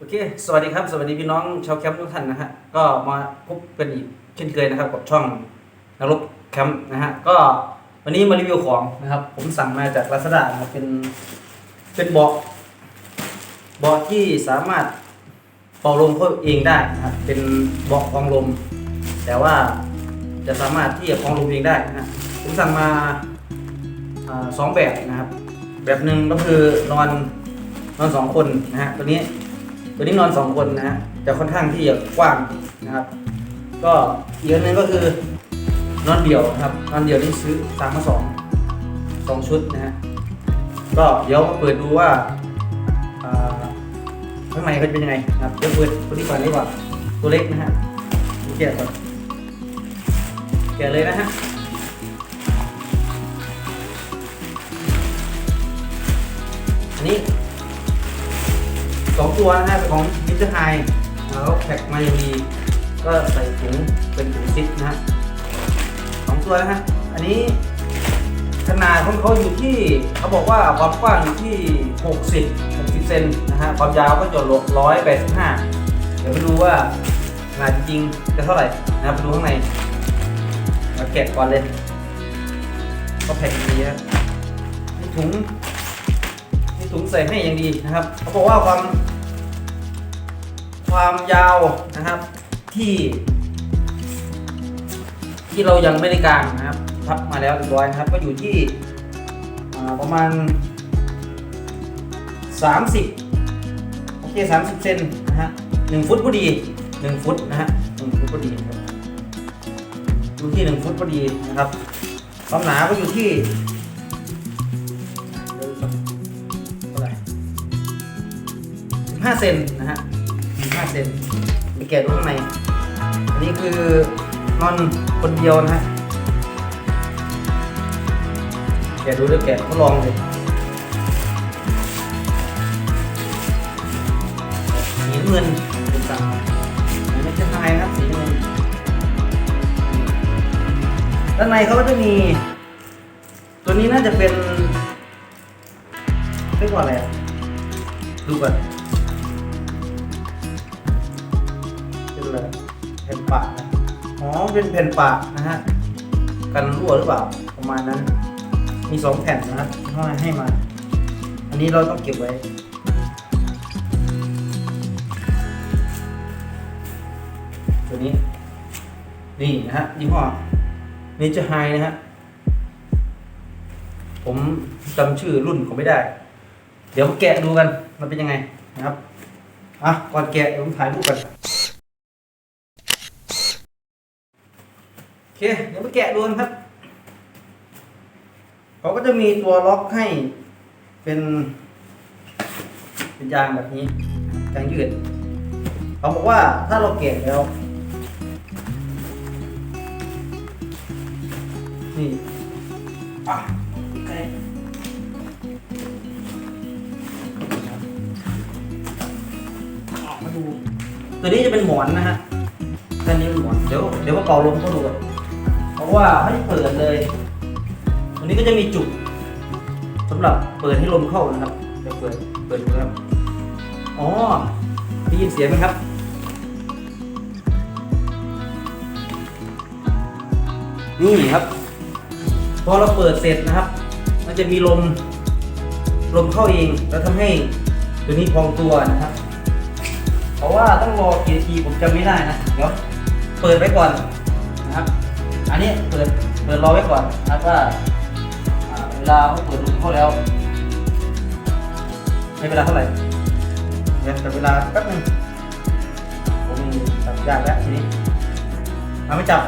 โอเค สวัสดีครับ สวัสดีพี่น้องชาวแคมป์ทุกท่านนะฮะ ก็มาพบกันอีกเช่นเคยนะครับกับช่องนรกแคมป์นะฮะ ก็วันนี้มารีวิวของนะครับ ผมสั่งมาจากลาซาด้านะเป็น เป็นเบาะ เบาะที่สามารถเป่าลมเขาเองได้นะครับ เป็นเบาะกองลม แต่ว่าจะสามารถที่จะกองลมเองได้นะฮะผมสั่งมาสองแบบนะครับ แบบหนึ่งก็คือนอนนอนสองคนนะฮะ ตัวนี้ ตัวนี้นอนสองคนนะฮะจะค่อนข้างที่จะกว้างนะครับ ก็อีกอันหนึงก็คือนอนเดี่ยวนะครับนอนเดี่ยวที่ซื้อสั่งมาสองสองชุดนะฮะก็เดี๋ยวมาเปิดดูว่าข้างในเขาจะเป็นยังไงนะครับเดี๋ยวเปิดตัวนี้ก่อนดีกว่าตัวเล็กนะฮะดูแกะก่อนแกะเลยนะฮะอันนี้ สองตัวนะฮะเป็นของมิสเตอร์ไฮแล้วแพ็คมาอย่างดีก็ใส่ถุงเป็นถุงซิปนะฮะสองตัวนะฮะอันนี้ขนาดของเขาอยู่ที่เขาบอกว่าความกว้างอยู่ที่ 60 60เซนนะฮะความยาวก็จะลด185 เดี๋ยวไปดูว่าขนาดจริงจะเท่าไหร่นะไปดูข้างในมาแกะก่อนเลย ก็แพ็คดีฮะถุง ใส่ให้อย่างดีนะครับเขาบอกว่าความ ความยาวนะครับที่ ที่เรายังไม่ได้กางนะครับ พับมาแล้วเรียบร้อยนะครับ ก็อยู่ที่ประมาณ 30โอเค30เซนนะฮะหนึ่งฟุตพอดี 1 ฟุตนะฮะหนึ่งฟุตพอดีอยู่ที่ 1 ฟุตพอดีนะครับความหนาก็อยู่ที่ 15 เซนนะฮะ15 เซนไปแกะดูข้างในอันนี้คือนอนคนเดียวนะฮะแกะดูด้วยแกะทดลองเลยสีเงินเป็นสั่งไม่ใช่ไายนะสีเงินด้านในเขาก็จะมี ตัวนี้น่าจะเป็นเรียกว่าอะไรดูก่อน ผ่นปะนะอ๋อเป็นแผ่นปะนะฮะกันรั่วหรือเปล่าประมาณนั้น มีสองแผ่นนะครับห้อยให้มา อันนี้เราต้องเก็บไว้ตัวนี้ นี่นะฮะยี่ห้อ Nature High นะฮะผมจำชื่อรุ่นเขาไม่ได้ เดี๋ยวแกะดูกันมันเป็นยังไงนะครับอะก่อนแกะเดี๋ยวผมถ่ายรูปกัน โอ เค เดี๋ยวมาแกะดูนครับ เขาก็จะมีตัวล็อกให้เป็น เป็นยางแบบนี้ยางยืด เขาบอกว่าถ้าเราแกะแล้ว นี่อะโอเคมาดูตัวนี้จะเป็นหมอนนะฮะตัวนี้เป็นหมอน เดี๋ยว เดี๋ยวมาเป่าลมเขาดูก่อน ราะว่าไม่เปิดเลยตัวนี้ก็จะมีจุกสำหรับเปิดให้ลมเข้านะครับเดี๋ยวเปิดเปิดดูครับอ๋อได้ยินเสียงไหมครับนี่ครับ พอเราเปิดเสร็จนะครับ มันจะมีลมลมเข้าเอง แล้วทำให้ตัวนี้พองตัวนะครับ เพราะว่าต้องรอกี่นาทีผมจำไม่ได้นะ เดี๋ยว เปิดไว้ก่อน อันนี้เปิดเปิดรอไว้ก่อนนะครับว่าอ่าเวลาเขาเปิดลมเข้าแล้วให้เวลาเท่าไหร่เดี๋ยวจับเวลาแป๊บนึงผมมีจับยากแล้วทีนี้มาไม่จับ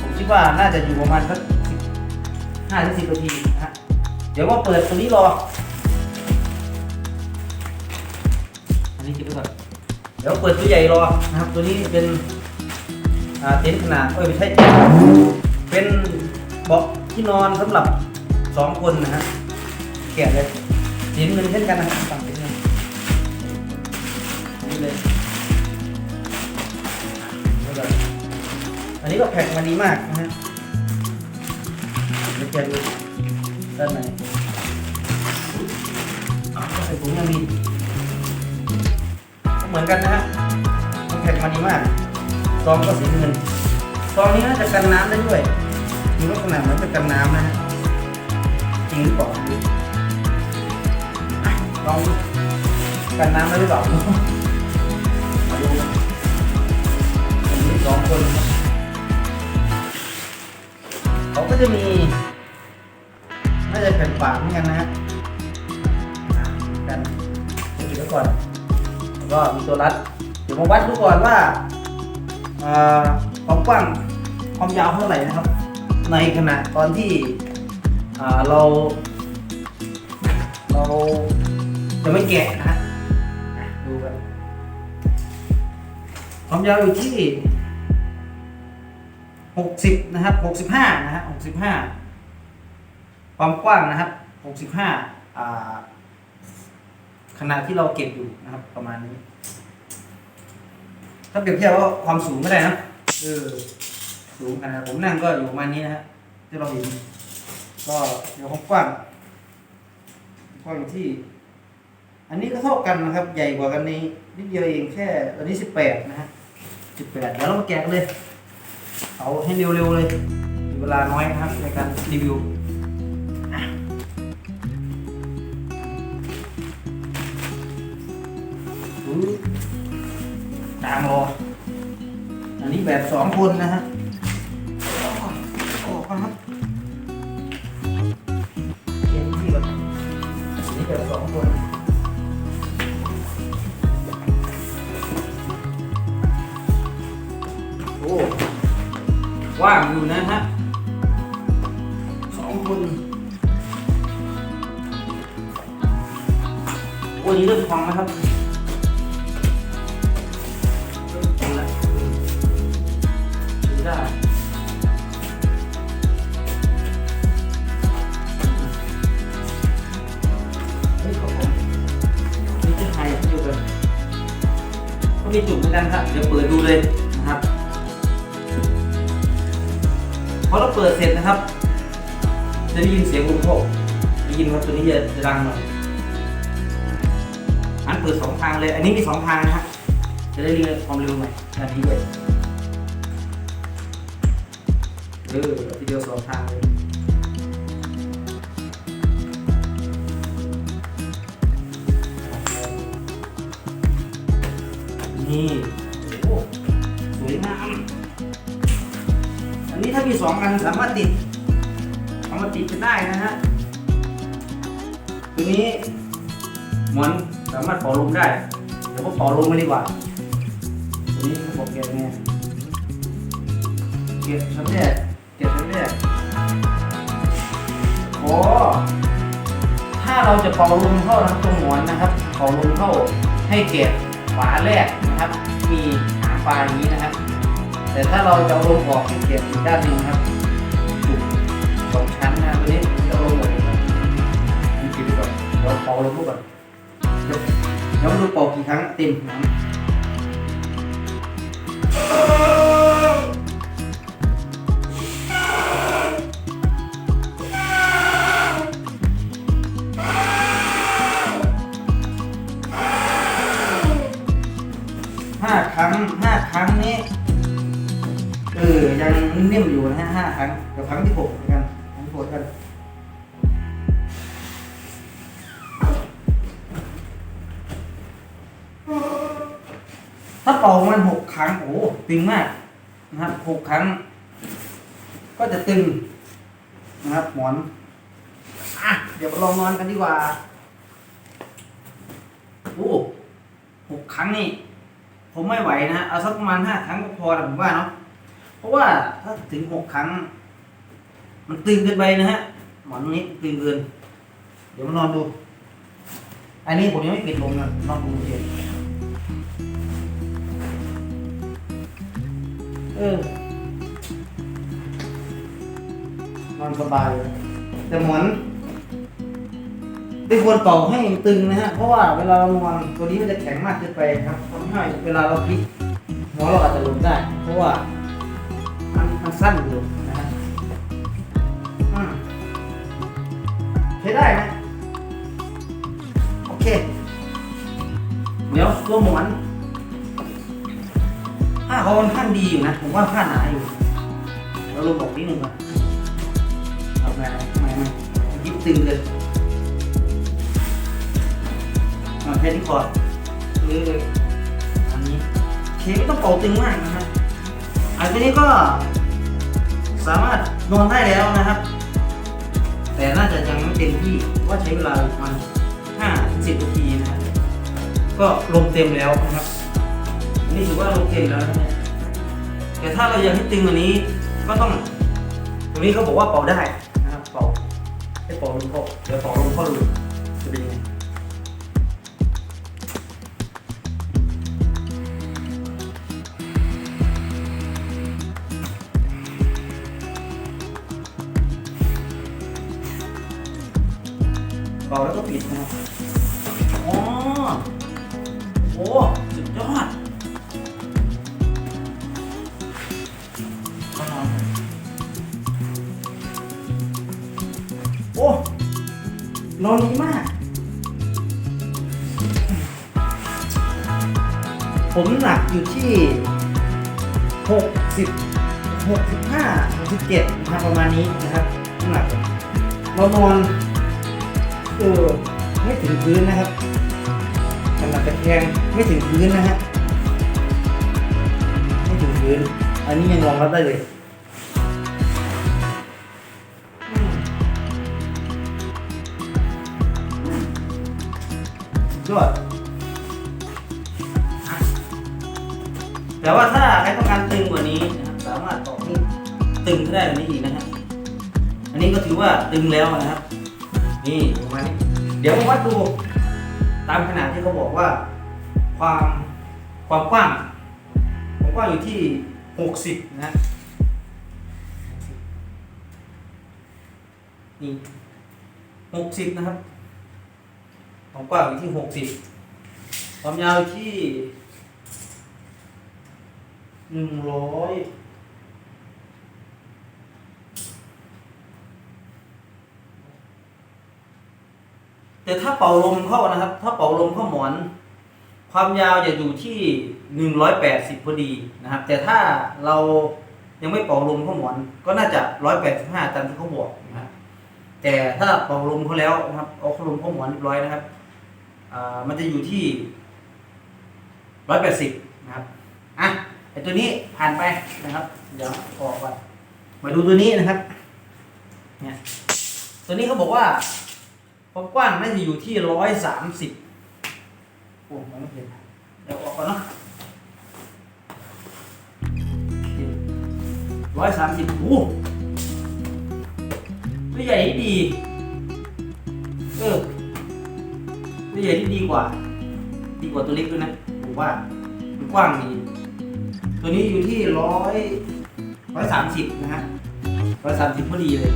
ผมคิดว่าน่าจะอยู่ประมาณสักห้าถึงสิบนาทีนะฮะเดี๋ยวว่าเปิดตัวนี้รอ อันนี้คิดไว้ก่อนเดี๋ยวเปิดตัวใหญ่รอนะครับ ตัวนี้เป็นอ่า เต็นท์ขนาดเอ้ยไม่ใช่เต็นท์เป็นเบาะที่นอนสำหรับสองคนนะฮะแกะเลยสีน้ำเงินเช่นกันนะครับฝั่งสีน้เงินนี่เลยนี่เลยอันนี้ก็แพ็คมาดีมากนะฮะเดี๋ยวแกะดูด้านในอะใส่ถุงยังดีเหมือนกันนะฮะมันแข็งมาดีมาก ซองก็สีเงินซองนี้น่าจะกันน้ำได้ด้วยมีลักษณะเหมือนจะกันน้ำนะฮะจริงหรือเปล่าไม่รู้อะลองกันน้ำได้หรือเปล่ามาดูกันอันนี้สองคนเขาก็จะมีน่าจะแผ่นฝาเหมือนกันนะฮะกันเดี๋ยวก่อน ก็มีตัวรัด เดี๋ยวมาวัดดูก่อนว่า ความกว้างความยาวเท่าไหร่นะครับ ในขณะตอนที่เราเราจะไม่แกะนะฮะดูกันความยาวอยู่ที่หกสิบนะครับหกสิบห้านะฮะหกสิบห้าความกว้างนะครับ 65อ่าขนาดที่เราเก็บอยู่นะครับประมาณนี้ ถ้าเปรียบเทียบว่าความสูงก็ได้นะเออสูงขนาดผมนั่งก็อยู่ประมาณนี้นะฮะที่เราเห็นก็เดี๋ยวความกว้างกว้างอยู่ที่ อันนี้ก็เท่ากันนะครับ ใหญ่กว่ากันนี้นิดเดียวเองแค่อันนี้18นะฮะ18เดี๋ยวเรามาแกะกันเลย เอาให้เร็วๆเลยเวลาน้อยนะครับในการรีวิวางรอ อันนี้แบบสองคนนะฮะออกมาครับเขียนที่ก่อนอันนี้แบบสองคนโอ้ว่างอยู่นะฮะสองคนโอ้ยนี่เริ่มพองแล้วครับ มีจุดเหมือนกันครับเดี๋ยวเปิดดูเลยนะครับพอเราเปิดเสร็จนะครับ จะได้ยินเสียงลมโพกได้ยินว่าตัวนี้จะจะดังหน่อยอันเปิดสองทางเลย อันนี้มีสองทางนะฮะจะได้เรียนความเร็วใหม่นาทีเลยเออทีเดียวสองทางเลย นี่โอ้สวยงามอันนี้ถ้ามีสองอันสามารถติดเอามาติดกันได้นะฮะตัวนี้หมอนสามารถเป่าลมได้ เดี๋ยวผมเป่าลมไม่ดีกว่าตัวนี้ผมบอกเก็บไงเก็บชั้นแรกเก็บชั้นแรกโอ้ถ้าเราจะเป่าลมเข้านะครับตรงหมอนนะครับ เป่าลมเข้าให้เก็บฝาแรก ปลายอย่างนี้นะครับ แต่ถ้าเราจะลงออกให้เก็บอีกด้านหนึ่งครับจุดสองชั้นนะตัวนี้จะลงหมดนะครับมีกี่ดีกว่าเราเป่าลมดูก่อนยวเดี๋ยวมาดูเป่ากี่ครั้งเต็มนะครับ รั้งห้าครั้งนี้เออยังนิ่มอยู่นะฮะห้าครั้งเดี๋ยวครั้งที่หกเหมือนกันครั้งที่หกกันถ้าเป่ามันหกครั้งโอ้ตึงมากนะครับหกครั้ง ก็จะตึงนะครับหมอนอะเดี๋ยวมาลองนอนกันดีกว่าโอ้หกครั้งนี่ ผมไม่ไหวนะเอาสักประมาณห้าครั้งก็พอนะผมว่าเนาะเพราะว่าถ้าถึงหกครั้ง มันตึงเกินไปนะฮะหมอนนี้ตึงเกิน เดี๋ยวมานอนดู อันนี้ผมยังไม่ปิดลมนะนอนดูเฉยเออนอนสบายแต่หมอน ไม่ควรเป่าให้ตึงนะฮะ เพราะว่าเวลาเรานอนตัวนี้มันจะแข็งมากเกินไปครับทำให้เวลาเราพลิกหัวเราอาจจะหลุดได้ เพราะว่ามันมันสั้นอยู่นะฮะใช้ได้นะ โอเค เดี๋ยวตัวหมอนผ้าเขาค่อนข้างดีอยู่นะ ผมว่าผ้าหนาอยู่เราลงบอกนิดนึงก่อนเอาไงไม่ไม่ยิบตึงเลย แค่นี้พอเลยอันนี้โอเคไม่ต้องเป่าตึงมากนะครับอันนี้ก็สามารถนอนได้แล้วนะครับ แต่น่าจะยังไม่เต็มที่เพราะว่าใช้เวลาประมาณห้าถึงสิบนาทีนะครับก็ลงเต็มแล้วนะครับอันนี้ถือว่าลงเต็มแล้วนะเนี่ยแต่ถ้าเราอยากให้ตึงกว่านี้ก็ต้องตรงนี้เขาบอกว่าเป่าได้นะครับเป่าให้เป่าลมเข้าเดี๋ยวเป่าลมเข้าดูจะเป็นยังไง 60 65 67นะครับประมาณนี้นะครับน้ำหนักเรานอนเออไม่ถึงพื้นนะครับสำหรับตะแคงไม่ถึงพื้นนะฮะไม่ถึงพื้น อันนี้ยังรองรับได้เลยยอดแต่ว่าถ้า ตึงได้กว่านี้อีกนะฮะอันนี้ก็ถือว่าตึงแล้วนะครับ นี่ประมาณนี้เดี๋ยวมาวัดดูตามขนาดที่เขาบอกว่า ความความกว้างความกว้างอยู่ที่หกสิบนะฮะนี่หกสิบนะครับ ความกว้างอยู่ที่หกสิบความยาวที่หนึ่งร้อย แต่ถ้าเป่าลมเข้านะครับ ถ้าเป่าลมเข้าหมอน ความยาวจะอยู่ที่หนึ่งร้อยแปดสิบพอดีนะครับ แต่ถ้าเรายังไม่เป่าลมเข้าหมอน ก็น่าจะร้อยแปดสิบห้าตามที่เขาบอกนะครับแต่ถ้าเป่าลมเขาแล้วนะครับเอาเข้าลมเข้าหมอนเรียบร้อยนะครับอ่ามันจะอยู่ที่ร้อยแปดสิบนะครับอะไอตัวนี้ผ่านไปนะครับ เดี๋ยวออกก่อนมาดูตัวนี้นะครับเนี่ยตัวนี้เขาบอกว่า ความกว้างน่าจะอยู่ที่ร้อยสามสิบโอ้มองไม่เห็นเดี๋ยวออกก่อนเนาะร้อยสามสิบโอ้ตัวใหญ่ที่ดี เออตัวใหญ่ที่ดีกว่า ดีกว่าตัวเล็กด้วยนะผมว่ามันกว้างดี ตัวนี้อยู่ที่ร้อยร้อยสามสิบนะฮะร้อยสามสิบพอดีเลย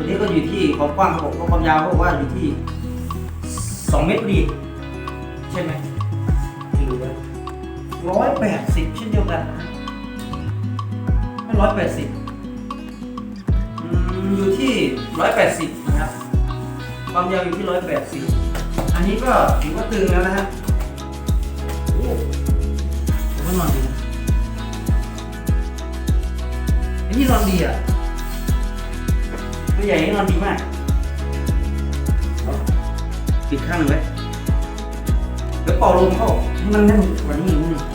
ตัวนี้ก็อยู่ที่ความกว้างเขาบอกว่าความยาวเขาบอกว่าอยู่ที่สองเมตรพอดีใช่ไหมไม่รู้เลยร้อยแปดสิบเช่นเดียวกันนะไม่ร้อยแปดสิบอยู่ที่ร้อยแปดสิบนะครับ ความยาวอยู่ที่ร้อยแปดสิบอันนี้ก็ถือว่าตึงแล้วนะฮะโอ้ผมว่านอนดีนะไอ้นี่นอนดีอะ ตัวใหญ่นี่นอนดีมากปิดข้างหนึ่งไว้เดี๋ยวเป่าลมเข้าให้มันแน่นกว่านี้อีกนิดนึง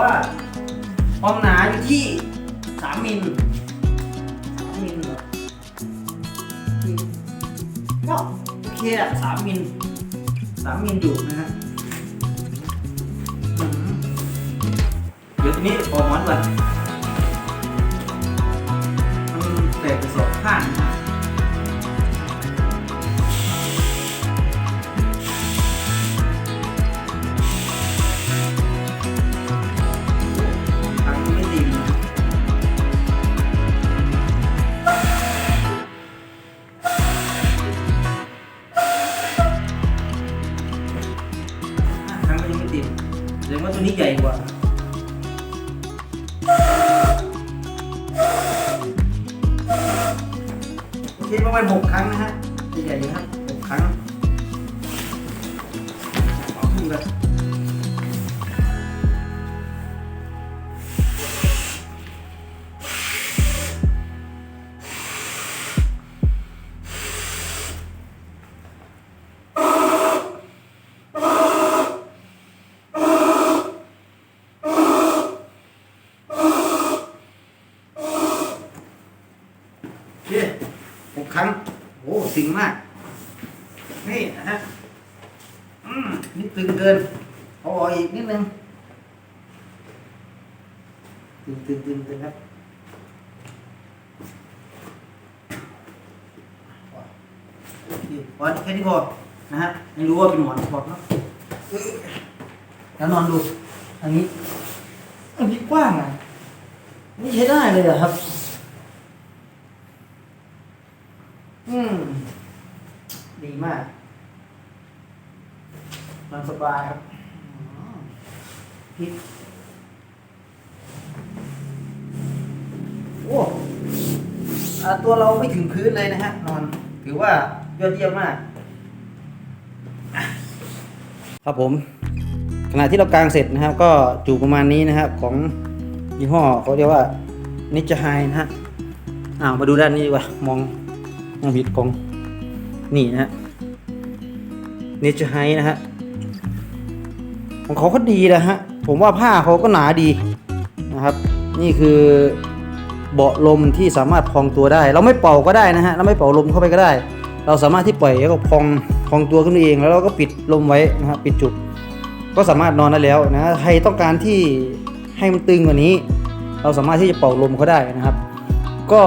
ว่า ความหนาอยู่ที่สามมิลสามมิลเหรอก็โอเคอะสามมิลสามมิลอยู่นะฮะเดี๋ยวทีนี้ออกมอนก่อนมัน โอเคหกครั้ง โอ้สิงมาก นี่นะฮะอืมนี่ตึงเกินเอาออกอีกนิดนึง ตึงตึงตึงตึงครับโอเคพอแค่นี้พอนะฮะไม่รู้ว่าเป็นหมอนบอกเนาะแล้วนอนดู อันนี้ อันนี้กว้างอะ นี่ใช้ได้เลยอะครับ อืม ดีมากนอนส บายครับอ๋อพลิกโอ้อตัวเราไม่ถึงพื้นเลยนะฮะ นอน ถือว่ายอดเยี่ยมมาก ครับผม ขณะที่เรากางเสร็จนะครับ ก็จูประมาณนี้นะครับ ของยี่ห้อเขาเรียกว่านิจไฮนะฮะอ้าวมาดูด้านนี้ดีกว่ามองมองผิดกองนี่นะฮะนเจไฮนะฮะ ของเขาก็ดีนะฮะ ผมว่าผ้าเขาก็หนาดีนะครับ นี่คือเบาะลมที่สามารถพองตัวได้ เราไม่เป่าก็ได้นะฮะ เราไม่เป่าลมเข้าไปก็ได้ เราสามารถที่ปล่อยแล้วก็พองพองตัวขึ้นเอง แล้วเราก็ปิดลมไว้นะครับปิดจุกก็สามารถนอนได้แล้วนะ ใครต้องการที่ให้มันตึงกว่านี้ เราสามารถที่จะเป่าลมเขาได้นะครับ ก็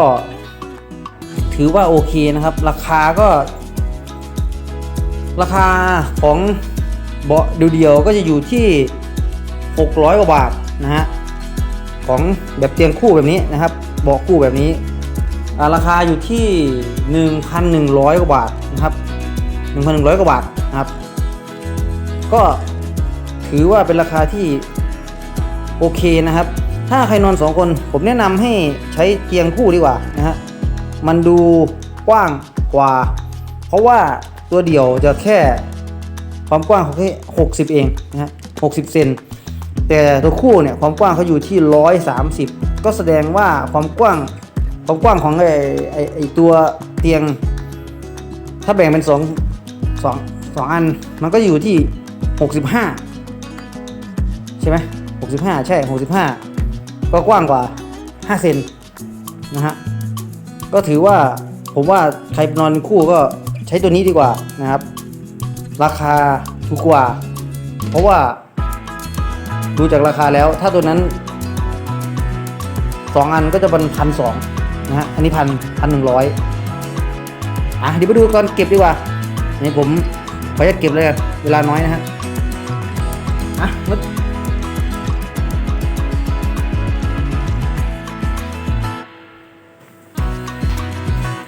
ถือว่าโอเคนะครับ ราคาก็ ราคาของ เบาะเดียวๆก็จะอยู่ที่ 600 กว่าบาทนะฮะของแบบเตียงคู่แบบนี้นะครับเบาะคู่แบบนี้ ราคาอยู่ที่ 1,100 กว่าบาทนะครับ 1,100 กว่าบาทนะครับ ก็ถือว่าเป็นราคาที่โอเคนะครับ ถ้าใครนอน 2 คน ผมแนะนำให้ใช้เตียงคู่ดีกว่านะฮะมันดูกว้างกว่า เพราะว่าตัวเดี่ยวจะแค่ ความกว้างเขาแค่60เองนะฮะ60เซนแต่ตัวคู่เนี่ยความกว้างเขาอยู่ที่130ก็แสดงว่าความกว้างความกว้างของไอ้ไอ้ไอตัวเตียง ถ้าแบ่งเป็นสองสองสองอันมันก็อยู่ที่65ใช่ไหม65ใช่65ก็กว้างกว่า5เซนนะฮะก็ถือว่าผมว่าใครนอนคู่ก็ใช้ตัวนี้ดีกว่านะครับ ราคาถูกกว่า เพราะว่า ดูจากราคาแล้ว ถ้าตัวนั้นสองอันก็จะเป็นพันสองนะฮะอันนี้พันพันหนึ่งร้อยอะเดี๋ยวไปดูก่อนเก็บดีกว่านี่ผมขออนุญาตเก็บเลยเวลาน้อยนะฮะอะมา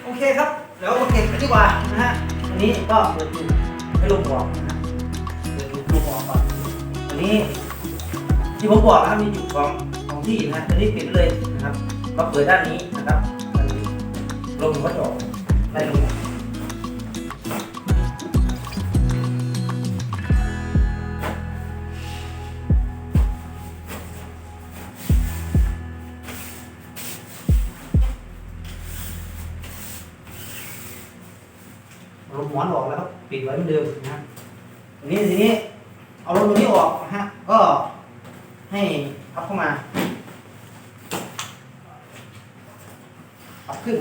โอเคครับเดี๋ยวมาเก็บกันดีกว่านะฮะอันนี้ก็เปิดดู ให้ลงบอกนะฮะเปิดดูลงบอกก่อนอันนี้ที่ผมบอกนะครับมีจุดของของที่นะฮะอันนี้ปิดเลยนะครับมาเปิดด้านนี้นะครับลมก็จะออกได้ลง นี้ทีนี้ เอาลมตรงนี้ออกนะฮะ ก็ให้พับเข้ามาพับขึ้น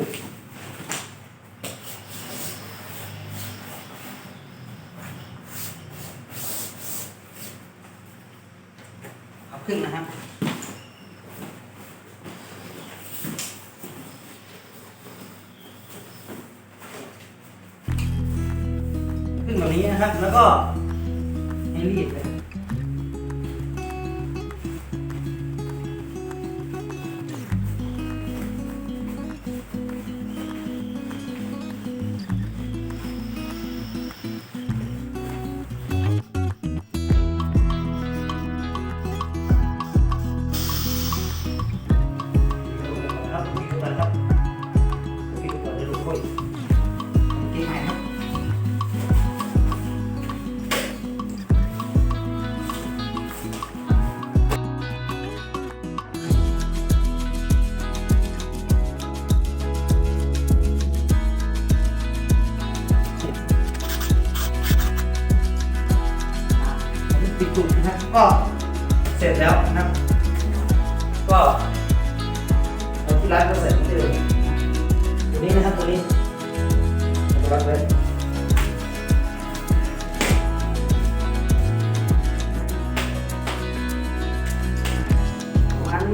พับขึ้นนะฮะขึ้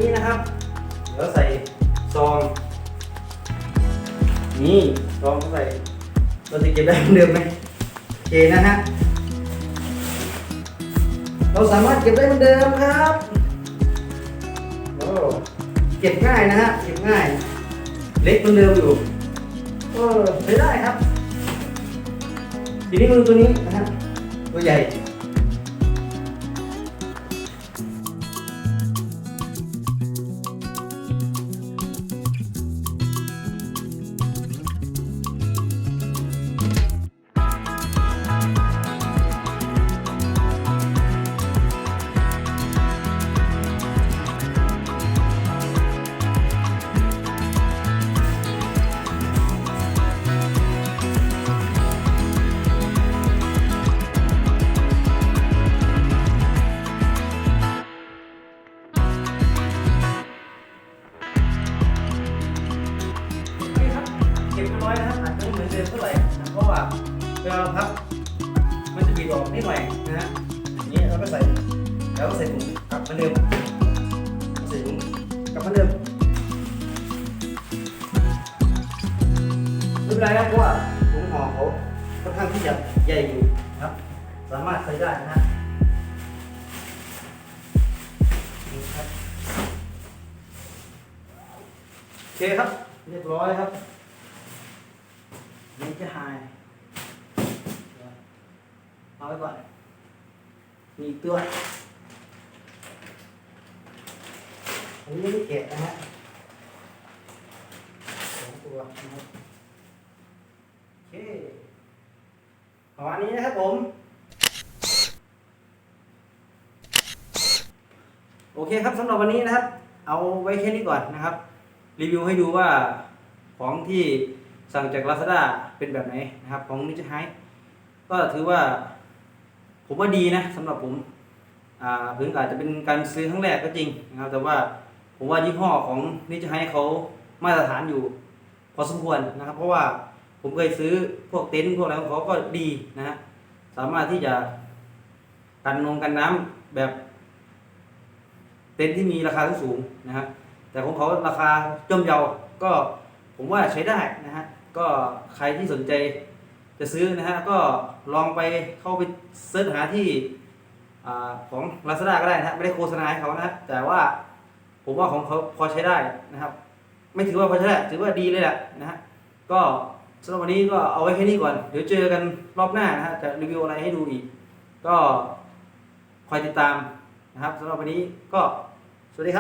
นี้นะครับ เดี๋ยวใส่ซอง นี่ซองเข้าไปเราจะเก็บได้เหมือนเดิมไหมโอเคนะฮะ เราสามารถเก็บได้เหมือนเดิมครับโอ้เก็บง่ายนะฮะ เก็บง่าย เล็กเหมือนเดิมอยู่เออใช้ได้ครับ ทีนี้มือตัวนี้นะฮะ ตัวใหญ่ เคครับ เรียบร้อยครับนี่จะหายเอาไว้ก่อน มีอีตัวอันนี้ไม่ได้แกะนะฮะสองตัวนะครับโอเคประมาณนี้นะครับผม โอเคครับสำหรับวันนี้นะครับ เอาไว้แค่นี้ก่อนนะครับ รีวิวให้ดูว่าของที่สั่งจาก Lazada เป็นแบบไหนนะครับ ของนิจไฮก็ถือว่า ผมว่าดีนะสำหรับผมอาถึงอาจจะเป็นการซื้อครั้งแรกก็จริงนะครับ แต่ว่าผมว่ายี่ห้อของนิจไฮเขามาตรฐานอยู่พอสมควรนะครับ เพราะว่าผมเคยซื้อพวกเต็นท์พวกอะไรของเขาก็ดีนะฮะสามารถที่จะกันนงกันน้ำแบบเต็นท์ที่มีราคาสูงนะฮะ แต่ของเขาราคาย่อมเยาก็ผมว่าใช้ได้นะฮะก็ใครที่สนใจจะซื้อนะฮะก็ลองไปเข้าไปเสิร์ชหาที่อาของ Lazada ก็ได้นะฮะไม่ได้โฆษณาให้เขานะฮะแต่ว่าผมว่าของเขาพอใช้ได้นะครับ ไม่ถือว่าพอใช้ได้ถือว่าดีเลยแหละนะฮะก็สำหรับวันนี้ก็เอาไว้แค่นี้ก่อน เดี๋ยวเจอกันรอบหน้านะฮะจะรีวิวอะไรให้ดูอีก ก็คอยติดตามนะครับสำหรับวันนี้ก็สวัสดีครับ